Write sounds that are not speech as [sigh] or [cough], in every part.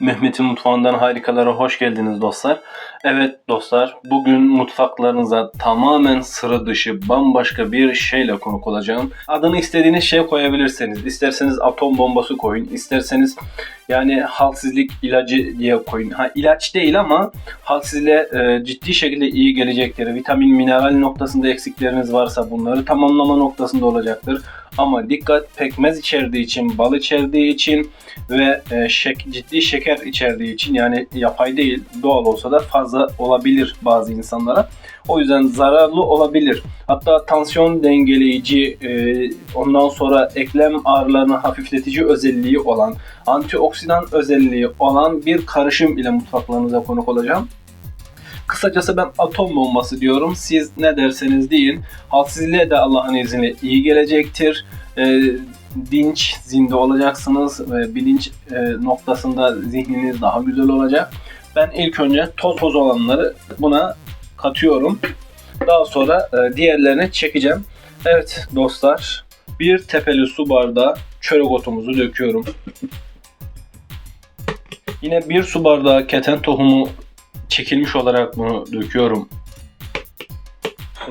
Mehmet'in mutfağından harikalara hoş geldiniz dostlar. Evet dostlar, bugün mutfaklarınıza tamamen sıra dışı bambaşka bir şeyle konuk olacağım. Adını istediğiniz şey koyabilirsiniz. İsterseniz atom bombası koyun, isterseniz yani halsizlik ilacı diye koyun. Ha ilaç değil ama halsizliğe e, ciddi şekilde iyi gelecektir. Vitamin, mineral noktasında eksikleriniz varsa bunları tamamlama noktasında olacaktır. Ama dikkat pekmez içerdiği için, bal içerdiği için ve e, şek, ciddi şeker içerdiği için yani yapay değil doğal olsa da fazla olabilir bazı insanlara. O yüzden zararlı olabilir. Hatta tansiyon dengeleyici, e, ondan sonra eklem ağrılarını hafifletici özelliği olan, antioksidan özelliği olan bir karışım ile mutfaklarınıza konuk olacağım. Kısacası ben atom bombası diyorum. Siz ne derseniz deyin. Halsizliğe de Allah'ın izniyle iyi gelecektir. E, dinç zinde olacaksınız ve bilinç e, noktasında zihniniz daha güzel olacak. Ben ilk önce toz toz olanları buna katıyorum. Daha sonra e, diğerlerini çekeceğim. Evet dostlar bir tepeli su bardağı çörek otumuzu döküyorum. Yine bir su bardağı keten tohumu çekilmiş olarak bunu döküyorum.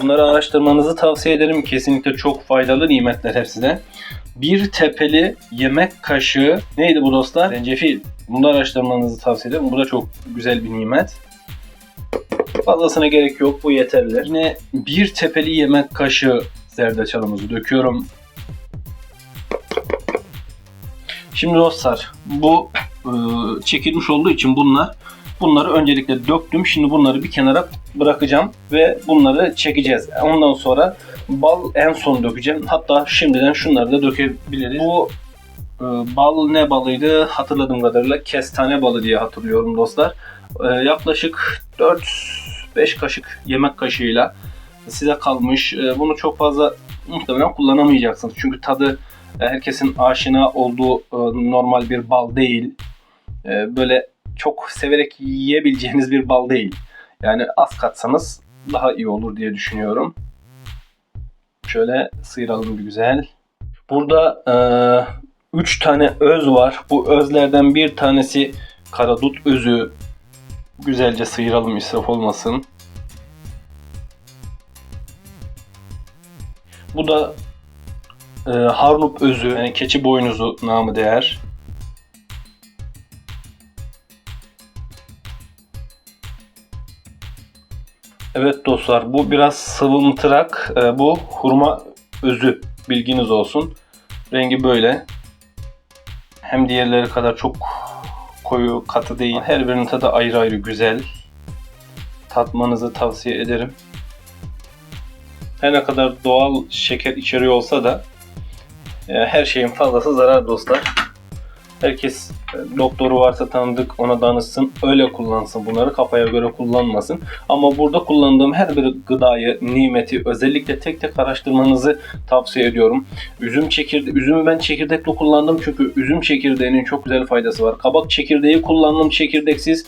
Bunları araştırmanızı tavsiye ederim. Kesinlikle çok faydalı nimetler hepsi de. Bir tepeli yemek kaşığı neydi bu dostlar? Zencefil. Bunu da araştırmanızı tavsiye ederim. Bu da çok güzel bir nimet. Fazlasına gerek yok. Bu yeterli. Yine bir tepeli yemek kaşığı zerdeçalımızı döküyorum. Şimdi dostlar bu e, çekilmiş olduğu için bunlar bunları öncelikle döktüm. Şimdi bunları bir kenara bırakacağım ve bunları çekeceğiz. Ondan sonra bal en son dökeceğim. Hatta şimdiden şunları da dökebiliriz. Bu e, bal ne balıydı? Hatırladığım kadarıyla kestane balı diye hatırlıyorum dostlar. E, yaklaşık 4-5 kaşık yemek kaşığıyla size kalmış. E, bunu çok fazla muhtemelen kullanamayacaksınız. Çünkü tadı e, herkesin aşina olduğu e, normal bir bal değil. E, böyle çok severek yiyebileceğiniz bir bal değil. Yani az katsanız daha iyi olur diye düşünüyorum. Şöyle sıyıralım güzel. Burada 3 tane öz var. Bu özlerden bir tanesi karadut özü. Güzelce sıyıralım israf olmasın. Bu da e, harnup özü yani keçi boynuzu namı değer. Evet dostlar bu biraz sıvımtırak. E, bu hurma özü bilginiz olsun. Rengi böyle. Hem diğerleri kadar çok koyu katı değil. Her birinin tadı ayrı ayrı güzel. Tatmanızı tavsiye ederim. Her ne kadar doğal şeker içeriyor olsa da e, her şeyin fazlası zarar dostlar. Herkes e, doktoru varsa tanıdık ona danışsın. Öyle kullansın bunları. Kafaya göre kullanmasın. Ama burada kullandığım her bir gıdayı, nimeti özellikle tek tek araştırmanızı tavsiye ediyorum. Üzüm çekirdeği, üzümü ben çekirdekli kullandım çünkü üzüm çekirdeğinin çok güzel faydası var. Kabak çekirdeği kullandım çekirdeksiz.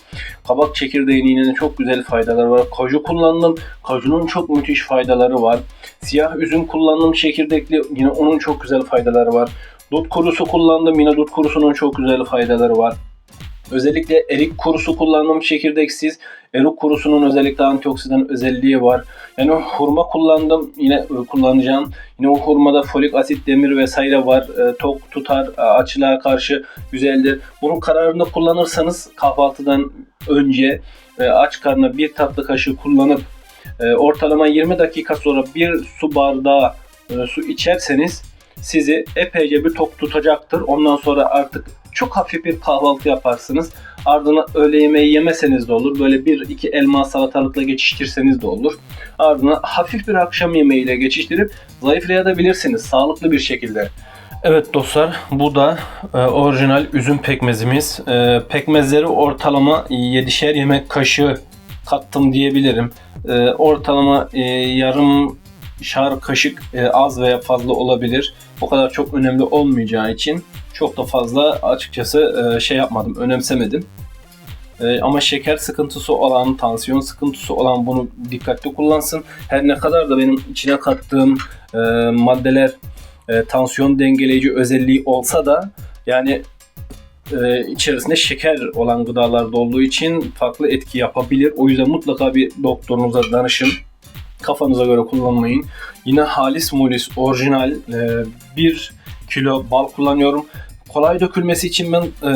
Kabak çekirdeğinin yine çok güzel faydaları var. Kaju kullandım. Kajunun çok müthiş faydaları var. Siyah üzüm kullandım çekirdekli. Yine onun çok güzel faydaları var. Dut kurusu kullandım. Yine dut kurusunun çok güzel faydaları var. Özellikle erik kurusu kullandım çekirdeksiz. Erik kurusunun özellikle antioksidan özelliği var. Yani hurma kullandım. Yine e, kullanacağım. Yine o hurmada folik asit, demir vesaire var. E, tok tutar, e, açlığa karşı güzeldir. Bunun kararında kullanırsanız kahvaltıdan önce e, aç karnına bir tatlı kaşığı kullanıp e, ortalama 20 dakika sonra bir su bardağı e, su içerseniz sizi epeyce bir tok tutacaktır. Ondan sonra artık çok hafif bir kahvaltı yaparsınız. Ardına öğle yemeği yemeseniz de olur. Böyle bir iki elma salatalıkla geçiştirseniz de olur. Ardına hafif bir akşam yemeğiyle geçiştirip zayıflayabilirsiniz sağlıklı bir şekilde. Evet dostlar bu da e, orijinal üzüm pekmezimiz. E, pekmezleri ortalama 7'şer yemek kaşığı kattım diyebilirim. E, ortalama e, yarım şar kaşık e, az veya fazla olabilir. O kadar çok önemli olmayacağı için çok da fazla açıkçası e, şey yapmadım, önemsemedim. E, ama şeker sıkıntısı olan, tansiyon sıkıntısı olan bunu dikkatli kullansın. Her ne kadar da benim içine kattığım e, maddeler e, tansiyon dengeleyici özelliği olsa da yani e, içerisinde şeker olan gıdalarda olduğu için farklı etki yapabilir. O yüzden mutlaka bir doktorunuza danışın. Kafanıza göre kullanmayın. Yine halis mulis orijinal e, 1 kilo bal kullanıyorum. Kolay dökülmesi için ben e,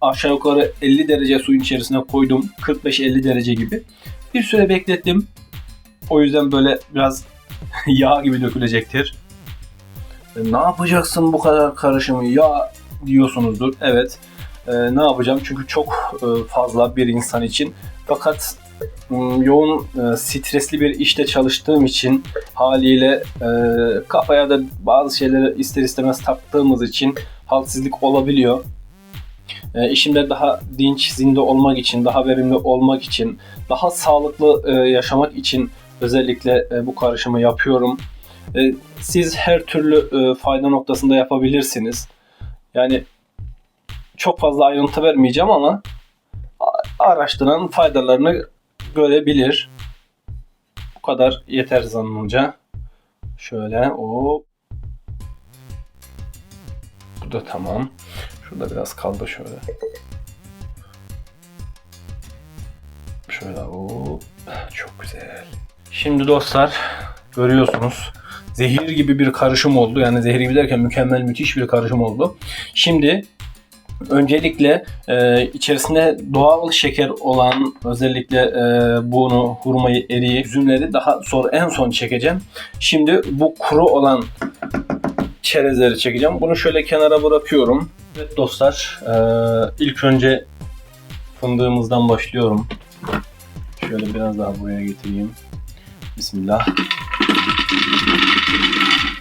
aşağı yukarı 50 derece suyun içerisine koydum. 45-50 derece gibi. Bir süre beklettim. O yüzden böyle biraz [laughs] yağ gibi dökülecektir. E, ne yapacaksın bu kadar karışımı ya diyorsunuzdur. Evet. E, ne yapacağım? Çünkü çok e, fazla bir insan için. Fakat yoğun e, stresli bir işte çalıştığım için haliyle e, kafaya da bazı şeyleri ister istemez taktığımız için halsizlik olabiliyor. E, işimde daha dinç, zinde olmak için, daha verimli olmak için, daha sağlıklı e, yaşamak için özellikle e, bu karışımı yapıyorum. E, siz her türlü e, fayda noktasında yapabilirsiniz. Yani çok fazla ayrıntı vermeyeceğim ama araştıran faydalarını görebilir. Bu kadar yeter zannımca. Şöyle o bu da tamam. Şurada biraz kaldı şöyle. Şöyle o çok güzel. Şimdi dostlar görüyorsunuz zehir gibi bir karışım oldu. Yani zehir gibi derken mükemmel müthiş bir karışım oldu. Şimdi öncelikle e, içerisinde doğal şeker olan özellikle e, bunu, hurmayı, eriği, üzümleri daha sonra en son çekeceğim. Şimdi bu kuru olan çerezleri çekeceğim. Bunu şöyle kenara bırakıyorum. Evet dostlar e, ilk önce fındığımızdan başlıyorum. Şöyle biraz daha buraya getireyim. Bismillah.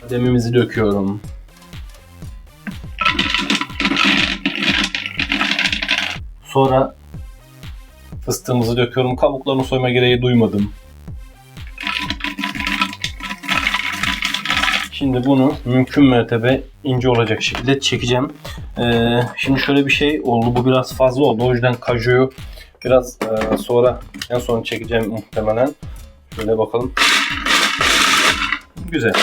Demimizi döküyorum. Sonra fıstığımızı döküyorum. Kabuklarını soyma gereği duymadım. Şimdi bunu mümkün mertebe ince olacak şekilde çekeceğim. Ee, şimdi şöyle bir şey oldu. Bu biraz fazla oldu. O yüzden kajuyu biraz e, sonra en son çekeceğim muhtemelen. Şöyle bakalım. Güzel.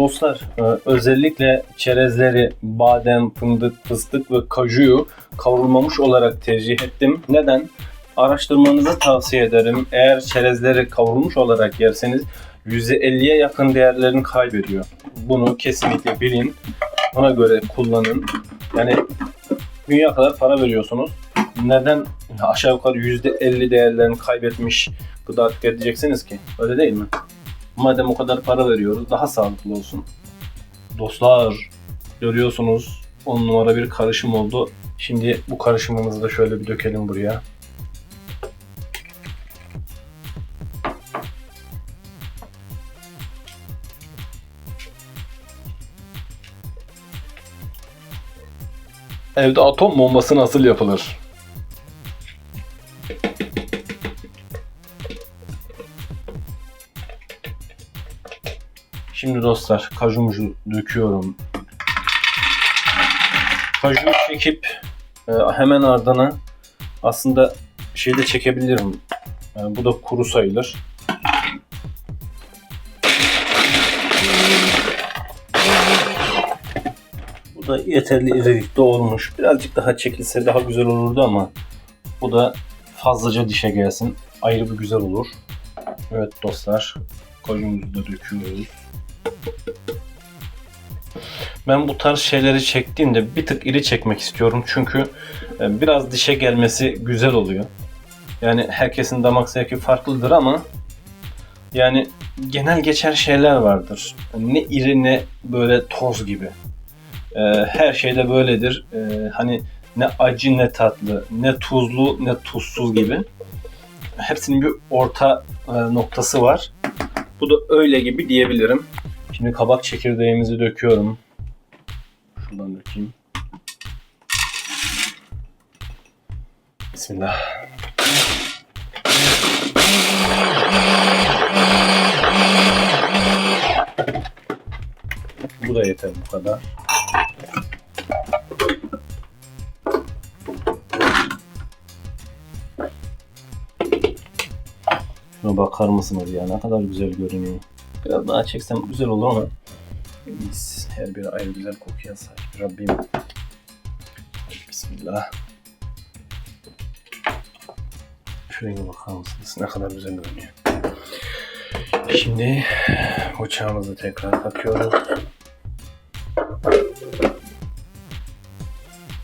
Dostlar e, özellikle çerezleri, badem, fındık, fıstık ve kajuyu kavrulmamış olarak tercih ettim. Neden? Araştırmanızı tavsiye ederim. Eğer çerezleri kavrulmuş olarak yerseniz %50'ye yakın değerlerini kaybediyor. Bunu kesinlikle bilin. Ona göre kullanın. Yani dünya kadar para veriyorsunuz. Neden aşağı yukarı %50 değerlerini kaybetmiş gıda tüketeceksiniz ki? Öyle değil mi? Madem o kadar para veriyoruz daha sağlıklı olsun. Dostlar görüyorsunuz 10 numara bir karışım oldu. Şimdi bu karışımımızı da şöyle bir dökelim buraya. Evde atom bombası nasıl yapılır? Şimdi dostlar kajumucu döküyorum. Kaju çekip e, hemen ardına aslında şey de çekebilirim. Yani bu da kuru sayılır. Bu da yeterli irilikte olmuş. Birazcık daha çekilse daha güzel olurdu ama bu da fazlaca dişe gelsin. Ayrı bir güzel olur. Evet dostlar. Kajumuzu da döküyoruz. Ben bu tarz şeyleri çektiğimde bir tık iri çekmek istiyorum çünkü e, biraz dişe gelmesi güzel oluyor. Yani herkesin damak zevki farklıdır ama yani genel geçer şeyler vardır. Ne iri ne böyle toz gibi. E, Her şeyde böyledir. E, Hani ne acı ne tatlı, ne tuzlu ne tuzsuz gibi. Hepsinin bir orta noktası var. Bu da öyle gibi diyebilirim. Şimdi kabak çekirdeğimizi döküyorum. Şuradan dökeyim. Bismillah. Bu da yeter bu kadar. Şuna bakar mısınız ya ne kadar güzel görünüyor. Biraz daha çeksem güzel olur ama biz her biri ayrı güzel kokuya sahip. Rabbim. Bismillah. Şuraya bakar mısınız? Ne kadar güzel görünüyor. Şimdi bıçağımızı tekrar takıyoruz.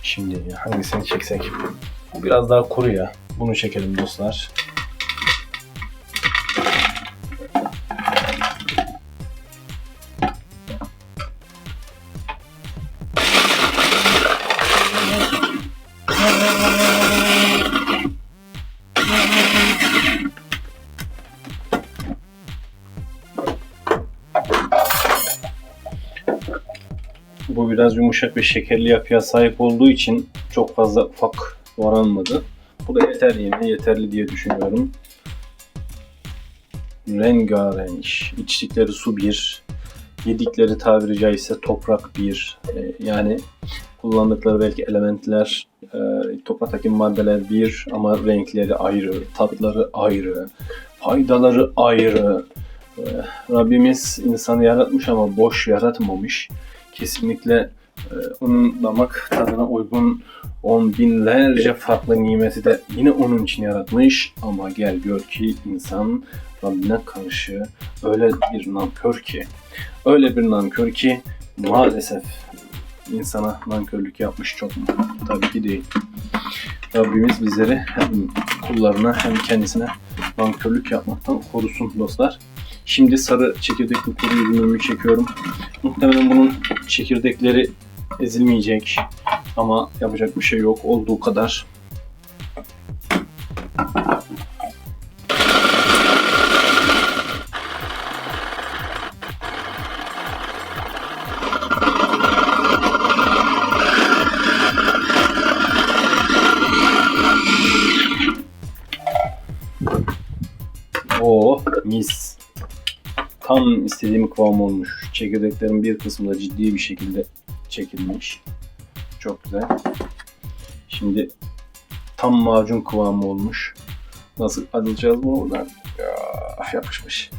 Şimdi hangisini çeksek? Bu biraz daha kuru ya. Bunu çekelim dostlar. Biraz yumuşak ve şekerli yapıya sahip olduğu için çok fazla ufak doğranmadı. Bu da yeter yine yeterli diye düşünüyorum. Rengarenk. İçtikleri su bir. Yedikleri tabiri caizse toprak bir. Ee, yani kullandıkları belki elementler, e, topraktaki maddeler bir ama renkleri ayrı, tatları ayrı, faydaları ayrı. Ee, Rabbimiz insanı yaratmış ama boş yaratmamış. Kesinlikle e, onun damak tadına uygun on binlerce farklı nimeti de yine onun için yaratmış. Ama gel gör ki insan Rabbine karşı öyle bir nankör ki, öyle bir nankör ki maalesef insana nankörlük yapmış çok mu? Tabii ki değil. Rabbimiz bizleri hem kullarına hem kendisine nankörlük yapmaktan korusun dostlar. Şimdi sarı çekirdekli kuru üzümümü çekiyorum. Muhtemelen bunun çekirdekleri ezilmeyecek ama yapacak bir şey yok olduğu kadar. Kıvam olmuş. Çekirdeklerin bir kısmı da ciddi bir şekilde çekilmiş. Çok güzel. Şimdi tam macun kıvamı olmuş. Nasıl alacağız bunu buradan? Ya, yapışmış.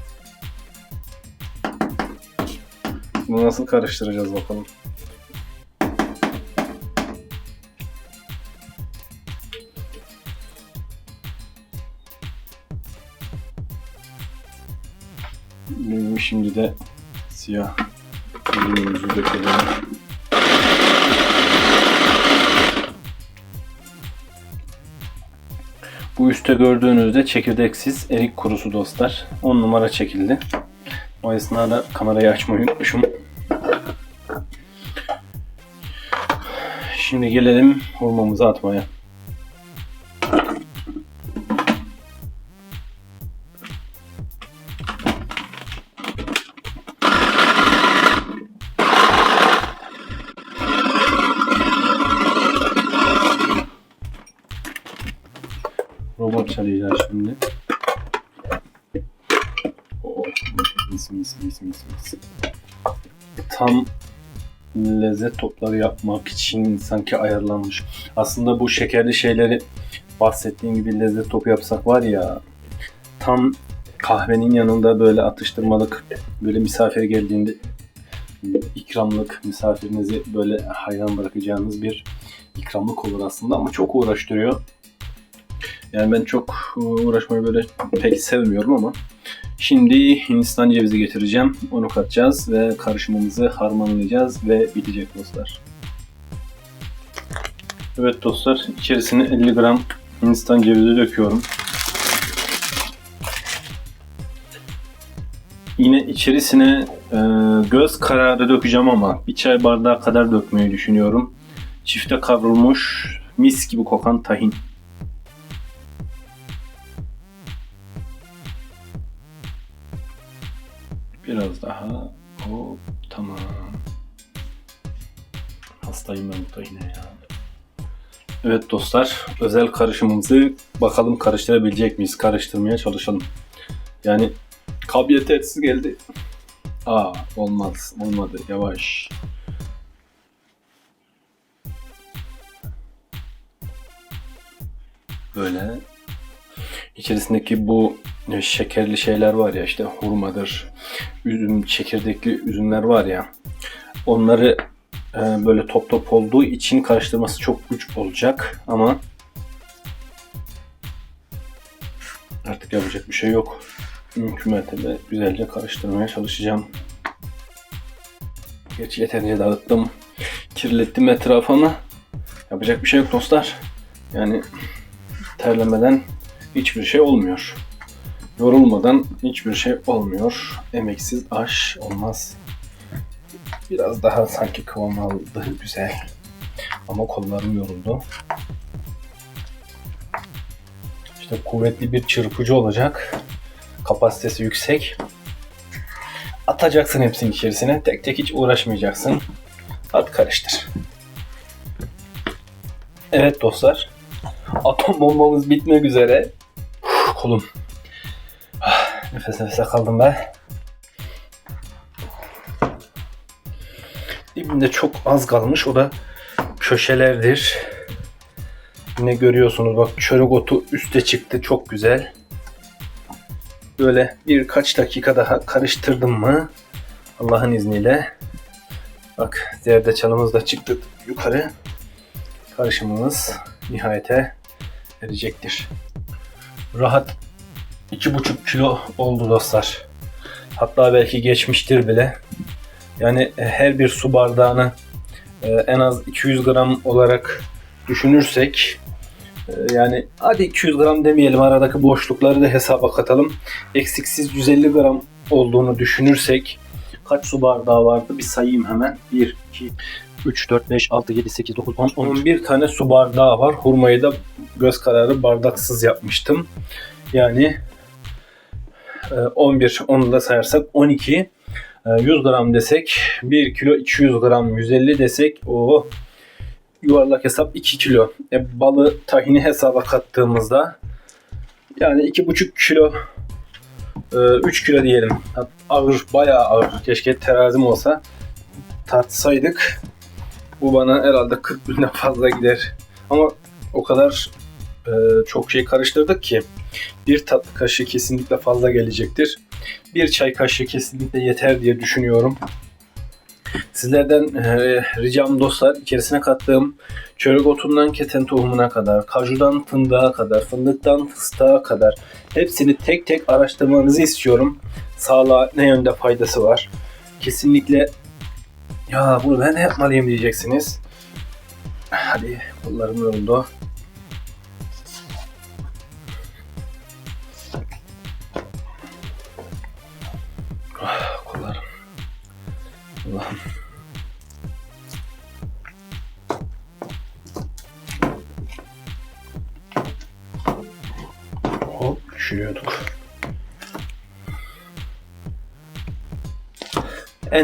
Bunu nasıl karıştıracağız bakalım. Şimdi de siyah ürünümüzü dökelim. Bu üstte gördüğünüzde çekirdeksiz erik kurusu dostlar. 10 numara çekildi. O esnada kamerayı açmayı unutmuşum. Şimdi gelelim hurmamızı atmaya. Mis mis mis. Tam lezzet topları yapmak için sanki ayarlanmış. Aslında bu şekerli şeyleri bahsettiğim gibi lezzet topu yapsak var ya tam kahvenin yanında böyle atıştırmalık böyle misafir geldiğinde ikramlık misafirinizi böyle hayran bırakacağınız bir ikramlık olur aslında ama çok uğraştırıyor. Yani ben çok uğraşmayı böyle pek sevmiyorum ama şimdi Hindistan cevizi getireceğim. Onu katacağız ve karışımımızı harmanlayacağız ve bitecek dostlar. Evet dostlar içerisine 50 gram Hindistan cevizi döküyorum. Yine içerisine e, göz kararı dökeceğim ama bir çay bardağı kadar dökmeyi düşünüyorum. Çifte kavrulmuş mis gibi kokan tahin. Biraz daha. Hop tamam. Hastayım ben bu tahine ya. Evet dostlar, özel karışımımızı bakalım karıştırabilecek miyiz? Karıştırmaya çalışalım. Yani kabiliyet etsiz geldi. Aa olmaz, olmadı. Yavaş. Böyle. İçerisindeki bu şekerli şeyler var ya işte hurmadır, üzüm, çekirdekli üzümler var ya. Onları e, böyle top top olduğu için karıştırması çok güç olacak ama artık yapacak bir şey yok. Mümkün mertebe güzelce karıştırmaya çalışacağım. Gerçi yeterince dağıttım. Kirlettim etrafı ama yapacak bir şey yok dostlar. Yani terlemeden hiçbir şey olmuyor. Yorulmadan hiçbir şey olmuyor. Emeksiz aş olmaz. Biraz daha sanki kıvam aldı güzel. Ama kollarım yoruldu. İşte kuvvetli bir çırpıcı olacak. Kapasitesi yüksek. Atacaksın hepsinin içerisine. Tek tek hiç uğraşmayacaksın. At karıştır. Evet dostlar. Atom bombamız bitmek üzere. Uf, kolum. Nefes nefese kaldım be. Dibinde çok az kalmış. O da köşelerdir. Yine görüyorsunuz bak çörek otu üste çıktı. Çok güzel. Böyle birkaç dakika daha karıştırdım mı Allah'ın izniyle bak zerdeçalımız da çıktı yukarı. Karışımımız nihayete erecektir. Rahat 2,5 kilo oldu dostlar. Hatta belki geçmiştir bile. Yani e, her bir su bardağını e, en az 200 gram olarak düşünürsek e, yani hadi 200 gram demeyelim aradaki boşlukları da hesaba katalım. Eksiksiz 150 gram olduğunu düşünürsek kaç su bardağı vardı bir sayayım hemen. 1, 2, 3, 4, 5, 6, 7, 8, 9, 10, 11. 11 tane su bardağı var. Hurmayı da göz kararı bardaksız yapmıştım. Yani 11 onu da sayarsak 12 e, 100 gram desek 1 kilo 200 gram 150 desek o yuvarlak hesap 2 kilo. E, balı tahini hesaba kattığımızda yani 2,5 kilo e, 3 kilo diyelim. Ağır bayağı ağır. Keşke terazim olsa tartsaydık bu bana herhalde 40 binden fazla gider. Ama o kadar e, çok şey karıştırdık ki bir tatlı kaşığı kesinlikle fazla gelecektir. Bir çay kaşığı kesinlikle yeter diye düşünüyorum. Sizlerden e, ricam dostlar içerisine kattığım çörek otundan keten tohumuna kadar, kajudan fındığa kadar, fındıktan fıstığa kadar hepsini tek tek araştırmanızı istiyorum. Sağlığa ne yönde faydası var. Kesinlikle ya bunu ben de yapmalıyım diyeceksiniz. Hadi kollarım yoruldu.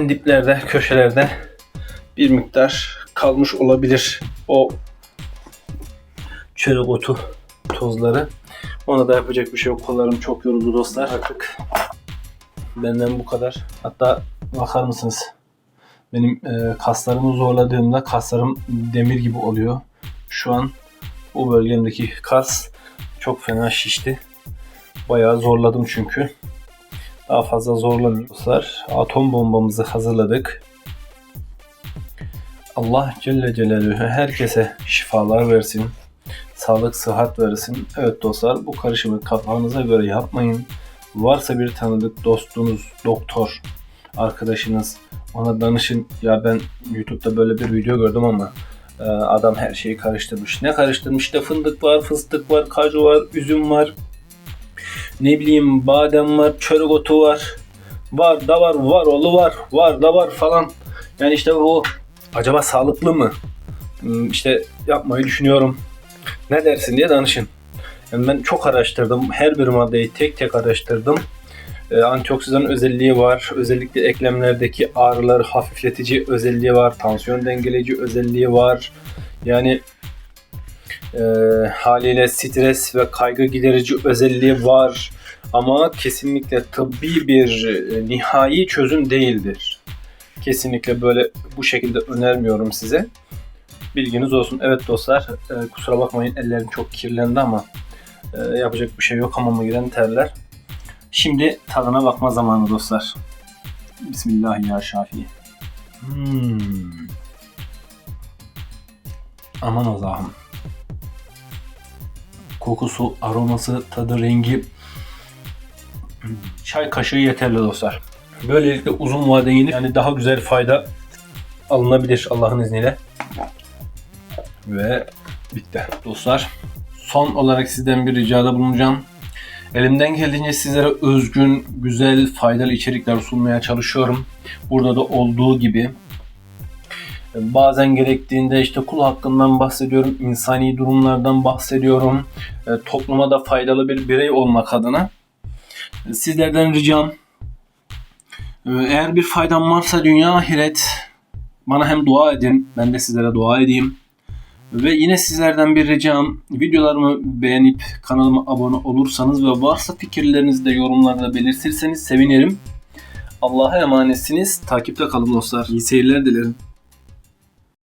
En diplerde, köşelerde bir miktar kalmış olabilir o çörek otu tozları. Ona da yapacak bir şey yok. Kollarım çok yoruldu dostlar. Artık benden bu kadar. Hatta bakar mısınız? Benim e, kaslarımı zorladığımda kaslarım demir gibi oluyor. Şu an bu bölgemdeki kas çok fena şişti. Bayağı zorladım çünkü. Daha fazla zorlamıyorlar. Atom bombamızı hazırladık. Allah Celle Celaluhu herkese şifalar versin. Sağlık, sıhhat versin. Evet dostlar bu karışımı kafanıza göre yapmayın. Varsa bir tanıdık dostunuz, doktor, arkadaşınız ona danışın. Ya ben YouTube'da böyle bir video gördüm ama e, adam her şeyi karıştırmış. Ne karıştırmış? İşte fındık var, fıstık var, kaju var, üzüm var, ne bileyim badem var, çörek otu var. Var da var, var oğlu var, var da var falan. Yani işte bu acaba sağlıklı mı? Hmm, İşte yapmayı düşünüyorum. Ne dersin diye danışın. Yani ben çok araştırdım. Her bir maddeyi tek tek araştırdım. Ee, antioksidan özelliği var. Özellikle eklemlerdeki ağrıları hafifletici özelliği var. Tansiyon dengeleyici özelliği var. Yani e, haliyle stres ve kaygı giderici özelliği var. Ama kesinlikle tıbbi bir e, nihai çözüm değildir. Kesinlikle böyle bu şekilde önermiyorum size. Bilginiz olsun. Evet dostlar e, kusura bakmayın ellerim çok kirlendi ama e, yapacak bir şey yok. Hamama giren terler. Şimdi tadına bakma zamanı dostlar. Bismillah ya Şafii. Hmm. Aman Allah'ım. Kokusu, aroması, tadı, rengi çay kaşığı yeterli dostlar. Böylelikle uzun vade yenip yani daha güzel fayda alınabilir Allah'ın izniyle. Ve bitti. Dostlar son olarak sizden bir ricada bulunacağım. Elimden geldiğince sizlere özgün, güzel, faydalı içerikler sunmaya çalışıyorum. Burada da olduğu gibi Bazen gerektiğinde işte kul hakkından bahsediyorum, insani durumlardan bahsediyorum. E, Topluma da faydalı bir birey olmak adına. E, Sizlerden ricam e, eğer bir faydam varsa dünya ahiret bana hem dua edin, ben de sizlere dua edeyim. Ve yine sizlerden bir ricam videolarımı beğenip kanalıma abone olursanız ve varsa fikirlerinizi de yorumlarda belirtirseniz sevinirim. Allah'a emanetsiniz. Takipte kalın dostlar. İyi seyirler dilerim.